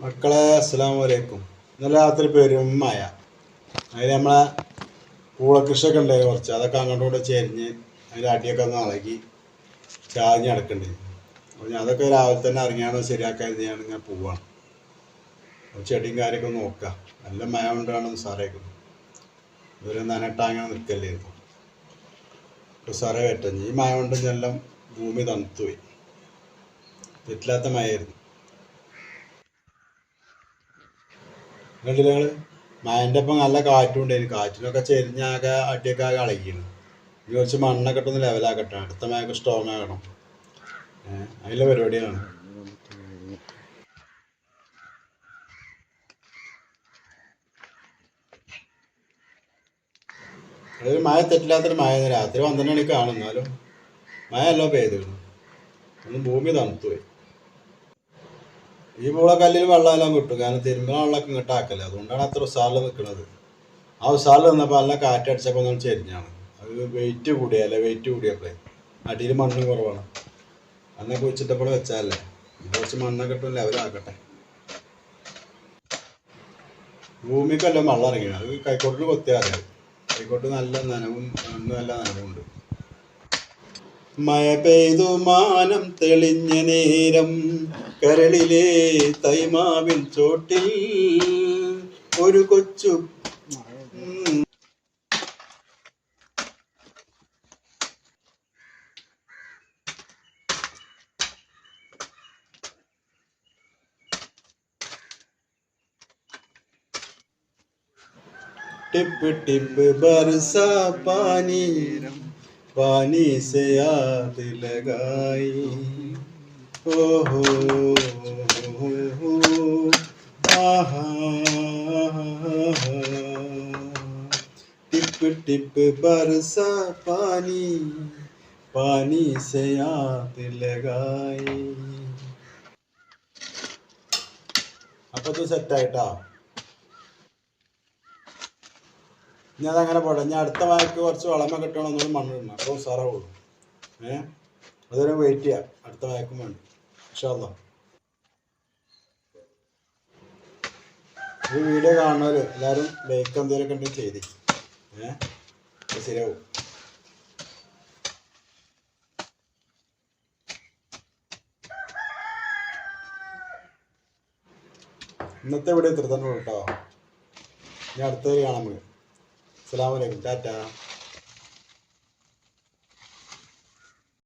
മക്കളെ അസ്സലാമു വലൈക്കും ഇന്നലെ രാത്രി പെരും മഴ. അതിൽ നമ്മളെ പൂളകൃഷിയൊക്കെ ഉണ്ടായിരുന്നു കുറച്ച്. അതൊക്കെ അങ്ങോട്ടും കൂടെ ചെരിഞ്ഞ് അതിന്റെ അടിയൊക്കെ ഒന്ന് ഇളകി ചാഞ്ഞ് കിടക്കണ്ടേ അപ്പോൾ ഞാൻ അതൊക്കെ രാവിലെ തന്നെ ഇറങ്ങിയാണോ ശരിയാക്കാൻ ഞാൻ ഇങ്ങനെ പോവാണ്. അപ്പോൾ ചെടിയും കാര്യമൊക്കെ നോക്കുക നല്ല മഴ കൊണ്ടാണ് സാറേക്കുന്നത് ഇതൊരു നനട്ടാങ്ങനെ നിൽക്കല്ലേ ഇപ്പോൾ സാറേ വെട്ടഞ്ഞ്. ഈ മഴ കൊണ്ട് ഭൂമി തണുത്തുപോയി. തെറ്റില്ലാത്ത മഴയായിരുന്നു. കണ്ടില്ല നിങ്ങൾ മഴന്റെ ഒപ്പം നല്ല കാറ്റും ഉണ്ടായിരുന്നു കാറ്റിനൊക്കെ ചെരിഞ്ഞാകെ അടിയൊക്കെ ആകെ അളകിയാണ് ഇനി കുറച്ച് മണ്ണൊക്കെ ഇട്ടൊന്ന് ലെവലാക്കട്ടെ. അടുത്ത മഴക്ക് സ്ട്രോങ് ആകണം. അതിലെ പരിപാടിയാണ് അതൊരു മഴ തെറ്റില്ലാത്തൊരു മഴ രാത്രി പന്ത്രണ്ട് മണിക്ക് എന്നാലും മഴ എല്ലാം പെയ്തിരുന്നു ഒന്ന് ഭൂമി തണുത്തുപോയി ഈ മുള കല്ലിൽ വെള്ളമെല്ലാം കിട്ടും കാരണം തിരുമ്പുന്ന വെള്ളമൊക്കെ ഇങ്ങോട്ട് ആക്കല്ല അതുകൊണ്ടാണ് അത്ര ഉസാറിൽ നിൽക്കുന്നത് ആ ഉസാറിൽ നിന്നപ്പോൾ നല്ല കാറ്റടിച്ചപ്പോൾ നമ്മൾ ചെരിഞ്ഞാണ്. അത് വെയിറ്റ് കൂടിയല്ലേ വെയിറ്റ് കൂടിയപ്പോഴേ അടിയിൽ മണ്ണ് കുറവാണ്. അന്നൊക്കെ കുഴിച്ചിട്ടപ്പോൾ വെച്ചാലേ. കുറച്ച് മണ്ണൊക്കെ ഇട്ടും ലെവലാക്കട്ടെ ഭൂമിക്കല്ല വെള്ളം ഇറങ്ങിയാണ് അത് കൈക്കോട്ടിൽ കൊത്തിയാറിയത് കൈക്കോട്ട് നല്ല നനവും നല്ല നനവുണ്ട്. മഴ പെയ്തു മാനം തെളിഞ്ഞ നേരം കരളിലെ തൈമാവിൻ ചോട്ടിൽ ഒരു കൊച്ചു ടിപ്പ് ടിപ്പ് ബർസ പാനീരം. पानी से याद लगाई। ओ हो, टिप टिप बरसा पानी पानी से याद लगाई। अब तो सकता है ഇനി അതങ്ങനെ പോട്ടെ. ഞാൻ അടുത്ത വായ്ക്ക് കുറച്ച് വളമ കിട്ടണം ഒന്നുകൂടി മണ്ണിടണം അപ്പോൾ ഉസാറാവുള്ളൂ ഏഹ് അതുവരെ വെയിറ്റ് ചെയ്യാം. അടുത്ത മഴക്കും വേണ്ടി. ഇൻഷാല്ലാ ഈ വീഡിയോ കാണുന്നവർ എല്ലാവരും ലൈക്ക് എന്തെങ്കിലുമൊക്കെ ഉണ്ടെങ്കിൽ ചെയ്തി. ഏഹ് ശരിയാവും. ഇന്നത്തെ വീഡിയോ ഇത്ര തന്നെ കേട്ടോ. ഞാൻ അടുത്തത് കാണാൻ നമുക്ക് അസ്സലാമു അലൈക്കും ടാറ്റാ